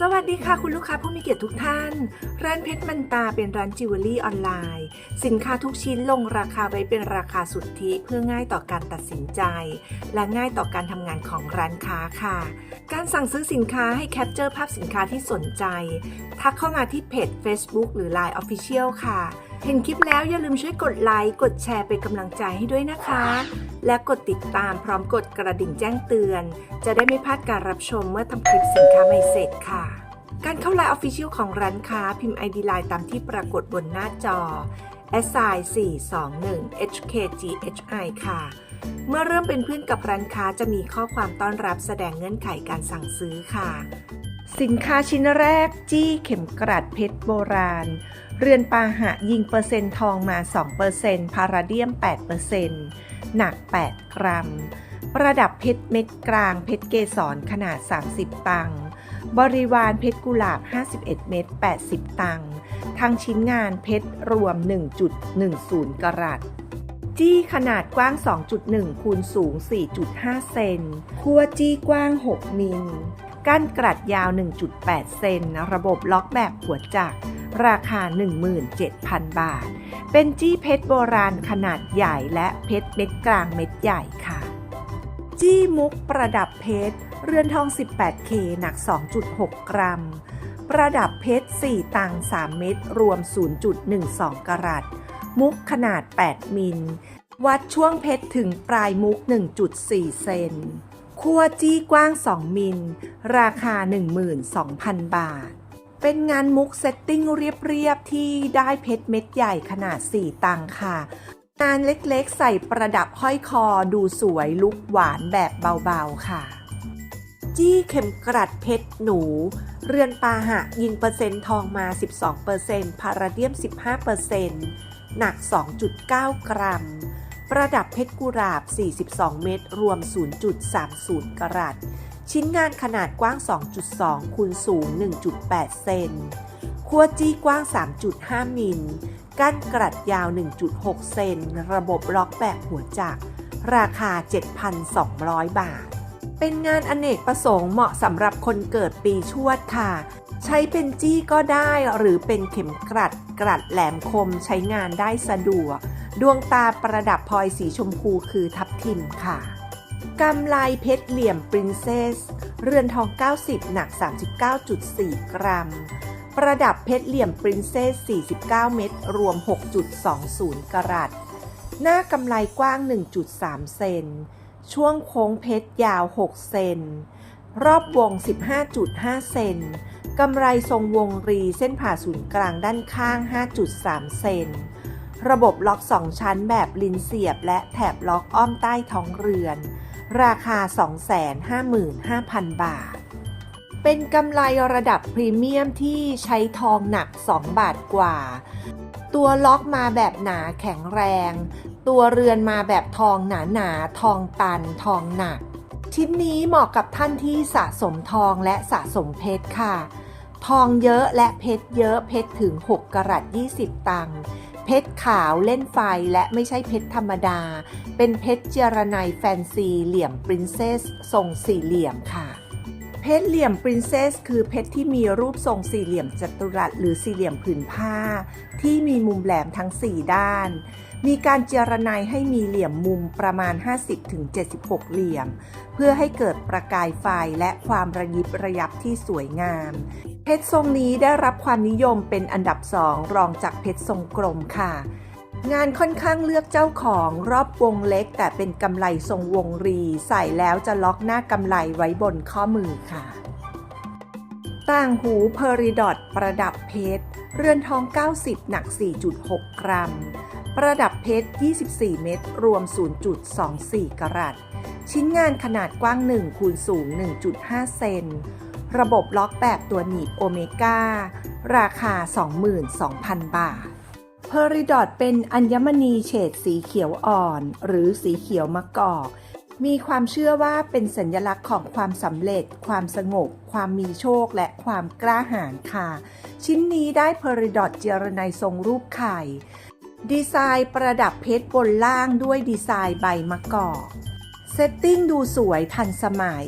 สวัสดีค่ะคุณลูกค้าผู้มีเกียรติทุกท่าน ร้านเพชรมันตาเป็นร้านจิวเวลรี่ออนไลน์ สินค้าทุกชิ้นลงราคาไว้เป็นราคาสุทธิเพื่อง่ายต่อการตัดสินใจ และง่ายต่อการทำงานของร้านค้าค่ะ การสั่งซื้อสินค้าให้แคปเจอร์ภาพสินค้าที่สนใจ ทักเข้ามาที่เพจ Facebook หรือ Line Official ค่ะ เห็นคลิปแล้วอย่าลืมช่วยกดไลค์กดแชร์เป็นกำลังใจให้ด้วยนะคะ และกดติดตามพร้อมกดกระดิ่งแจ้งเตือน จะได้ไม่พลาดการรับชมเมื่อทำคลิปสินค้าใหม่เสร็จค่ะ การเข้าไลน์ Official ของร้านค้าพิมพ์ ID ไลน์ตามที่ปรากฏบนหน้าจอ s i 421 HKGHI ค่ะ เมื่อเริ่มเป็นเพื่อนกับร้านค้าจะมีข้อความต้อนรับแสดงเงื่อนไขการสั่งซื้อค่ะ สินค้าชิ้นแรกจี้เข็มกลัดเพชรโบราณ เรือนปาหะยิงเปอร์เซ็นต์ทองมา 2%พาราเดียม 8%หนัก 8 กรัม ประดับเพชรเม็ดกลางเพชรเกสรขนาด 30 ตัง บริวารเพชรกุหลาบ 51 เม็ด80 ตังค์ทางชิ้นงานเพชรรวม 1.10 กรัตจี้ขนาดกว้าง 2.1 คูณสูง 4.5 เซน คั่วจี้กว้าง 6 มิล ก้านกรัดยาว 1.8 เซนระบบล็อกแบบหัวจักรราคา 17,000 บาท เป็นจี้เพชรโบราณขนาดใหญ่และเพชรเม็ดกลางเม็ดใหญ่ค่ะ จี้มุกประดับเพชร เรือนทอง 18K หนัก 2.6 กรัม ประดับเพชร 4 ตัง 3 เม็ดรวม 0.12 กรัต มุกขนาด 8 มิล วัดช่วงเพชรถึงปลายมุก 1.4 เซน คั่วจี้กว้าง 2 มิล ราคา 12,000 บาท เป็นงานมุกเซตติ้งเรียบๆ ที่ได้เพชรเม็ดใหญ่ขนาด 4 ตังค์ค่ะ งานเล็กๆ ใส่ประดับห้อยคอดูสวยลุกหวานแบบเบาๆ ค่ะ จี้เข็มกลัดเพชรหนู เรือนปาหะยิงเปอร์เซ็นต์ทองมา 12%พาราเดียม 15%หนัก 2.9 กรัม ประดับเพชรกุหลาบ 42 เม็ดรวม 0.30 กรัต ชิ้นงานขนาดกว้าง 2.2 คูณสูง 1.8 เซนคัวจี้กว้าง 3.5 มิลก้านกรัดยาว 1.6 เซน ระบบล็อกแบบหัวจักร ราคา 7,200 บาท เป็นงานอเนกประสงค์เหมาะสำหรับคนเกิดปีชวดค่ะ ใช้เป็นจี้ก็ได้หรือเป็นเข็มกลัดกลัดแหลมคมใช้งานได้สะดวก ดวงตาประดับพลอยสีชมพูคือทับทิมค่ะกำไลเพชรเหลี่ยมปรินเซส เรือนทอง 90 หนัก 39.4 กรัม ประดับเพชรเหลี่ยมปรินเซส 49 เม็ดรวม 6.20 กรัต หน้ากำไลกว้าง 1.3 เซน ช่วงโค้งเพชรยาว 6 เซน รอบวง 15.5 เซน กำไรทรงวงรีเส้นผ่าศูนย์กลางด้านข้าง 5.3 เซน ระบบล็อก 2 ชั้นแบบลินเสียบ และแถบล็อกอ้อมใต้ท้องเรือน ราคา 255,000 บาท เป็นกำไรระดับพรีเมียมที่ใช้ทองหนัก 2 บาทกว่า ตัวล็อกมาแบบหนาแข็งแรง ตัวเรือนมาแบบทองหนาหนาทองตัน ทองหนัก ชิ้นนี้เหมาะกับท่านที่สะสมทองและสะสมเพชรค่ะ ทองเยอะและเพชรเยอะเพชรถึง 6กรัต20 ตังค์เพชรขาวเล่นไฟและไม่ใช่เพชรธรรมดา เป็นเพชรเจรไนแฟนซีเหลี่ยมปรินเซสทรงสี่เหลี่ยมค่ะเพชรเหลี่ยมปรินเซสคือเพชรที่มีรูปทรงสี่เหลี่ยมจัตุรัสหรือสี่เหลี่ยมผืนผ้า ที่มีมุมแหลมทั้ง 4 ด้าน มีการเจรไนให้มีเหลี่ยมมุมประมาณ 50-76 เหลี่ยม เพื่อให้เกิดประกายไฟและความระยิบระยับที่สวยงาม เพชรทรงนี้ได้รับความนิยมเป็นอันดับสองรองจากเพชรทรงกลมค่ะ งานค่อนข้างเลือกเจ้าของรอบวงเล็ก แต่เป็นกำไลทรงวงรี ใส่แล้วจะล็อกหน้ากำไลไว้บนข้อมือค่ะ ต่างหูเพอริดอตประดับเพชร เรือนทอง 90 หนัก 4.6 กรัม ประดับเพชร 24 เม็ดรวม 0.24 กรัตชิ้นงานขนาดกว้าง1คูณสูง 1.5 เซน ระบบล็อกแบบตัวหนีบโอเมก้า ราคา 22,000 บาท เพอริดอตเป็นอัญมณีเฉดสีเขียวอ่อน หรือสีเขียวมะกอก มีความเชื่อว่าเป็นสัญลักษณ์ของความสำเร็จ ความสงบ ความมีโชค และความกล้าหาญค่ะ ชิ้นนี้ได้เพอริดอตเจรไนทรงรูปไข่ ดีไซน์ประดับเพชรบนล่างด้วยดีไซน์ใบมะกอก เซตติ้งดูสวยทันสมัย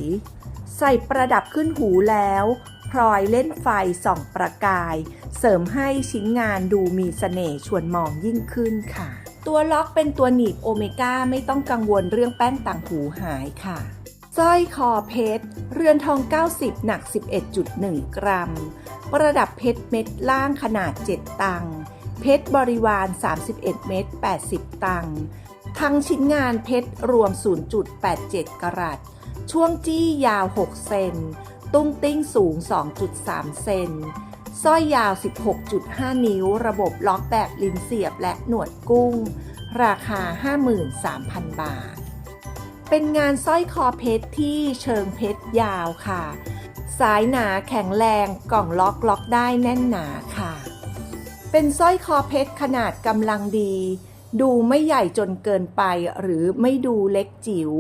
ใส่ประดับขึ้นหูแล้ว พลอยเล่นไฟส่องประกาย เสริมให้ชิ้นงานดูมีเสน่ห์ชวนมองยิ่งขึ้นค่ะ ตัวล็อกเป็นตัวหนีบโอเมก้าไม่ต้องกังวลเรื่องแป้นต่างหูหายค่ะสร้อยคอเพชร เรือนทอง 90 หนัก 11.1 กรัม ประดับเพชรเม็ดล่างขนาด 7 ตัง เพชรบริวาร 31 เม็ด80 ตัง ทั้งชิ้นงานเพชรรวม 0.87 กรัต ช่วงจี้ยาว 6 เซน ตุ้งติ้งสูง 2.3 เซน สร้อยยาว 16.5 นิ้ว ระบบล็อกแบบลิ้นเสียบและหนวดกุ้ง ราคา 53,000 บาท เป็นงานสร้อยคอเพชรที่เชิงเพชรยาวค่ะ สายหนาแข็งแรงกล่องล็อกล็อกได้แน่นหนาค่ะ เป็นสร้อยคอเพชรขนาดกำลังดี ดูไม่ใหญ่จนเกินไปหรือไม่ดูเล็กจิ๋ว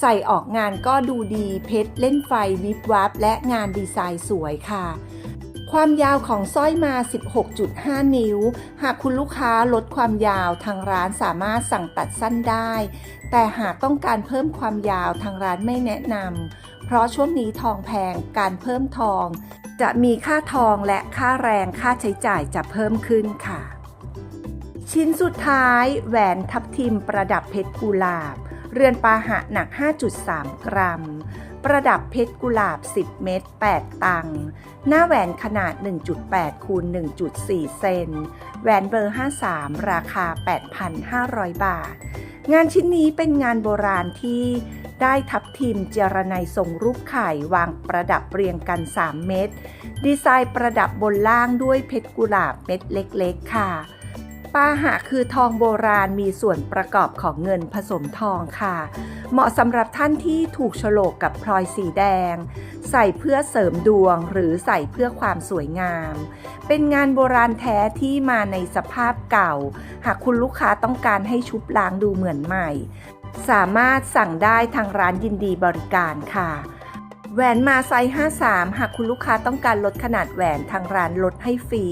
ใส่ออกงานก็ดูดีเพชรเล่นไฟวิบวับและงานดีไซน์สวยค่ะ ความยาวของสร้อยมา 16.5 นิ้ว หากคุณลูกค้าลดความยาวทางร้านสามารถสั่งตัดสั้นได้ แต่หากต้องการเพิ่มความยาวทางร้านไม่แนะนำเพราะช่วงนี้ทองแพงการเพิ่มทอง จะมีค่าทองและค่าแรงค่าใช้จ่ายจะเพิ่มขึ้นค่ะ ชิ้นสุดท้ายแหวนทับทิมประดับเพชรกุหลาบ เรือนปาหะหนัก 5.3 กรัม ประดับเพชรกุหลาบ 10 เม็ด8 ตัง หน้าแหวนขนาด 1.8 คูณ 1.4 เซน แหวนเบอร์ 53 ราคา 8,500 บาท งานชิ้นนี้เป็นงานโบราณที่ได้ทับทิมเจรไนทรงรูปไข่วางประดับเรียงกัน 3 เม็ด ดีไซน์ประดับบนล่างด้วยเพชรกุหลาบเม็ดเล็ก ๆ ค่ะ ปาหะคือทองโบราณมีส่วนประกอบของเงินผสมทองค่ะ เหมาะสำหรับท่านที่ถูกโฉลกกับพลอยสีแดง ใส่เพื่อเสริมดวงหรือใส่เพื่อความสวยงาม เป็นงานโบราณแท้ที่มาในสภาพเก่า หากคุณลูกค้าต้องการให้ชุบล้างดูเหมือนใหม่ สามารถสั่งได้ทางร้านยินดีบริการค่ะแหวนมาไซส์53 หากคุณลูกค้าต้องการลดขนาดแหวนทางร้านลดให้ฟรี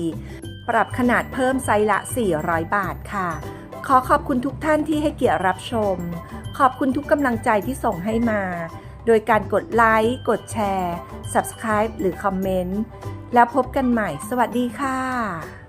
ปรับขนาดเพิ่มไซส์ละ 400 บาทค่ะ ขอขอบคุณทุกท่านที่ให้เกียรติรับชม ขอบคุณทุกกำลังใจที่ส่งให้มา โดยการกดไลค์ กดแชร์ Subscribe หรือคอมเมนต์ แล้วพบกันใหม่ สวัสดีค่ะ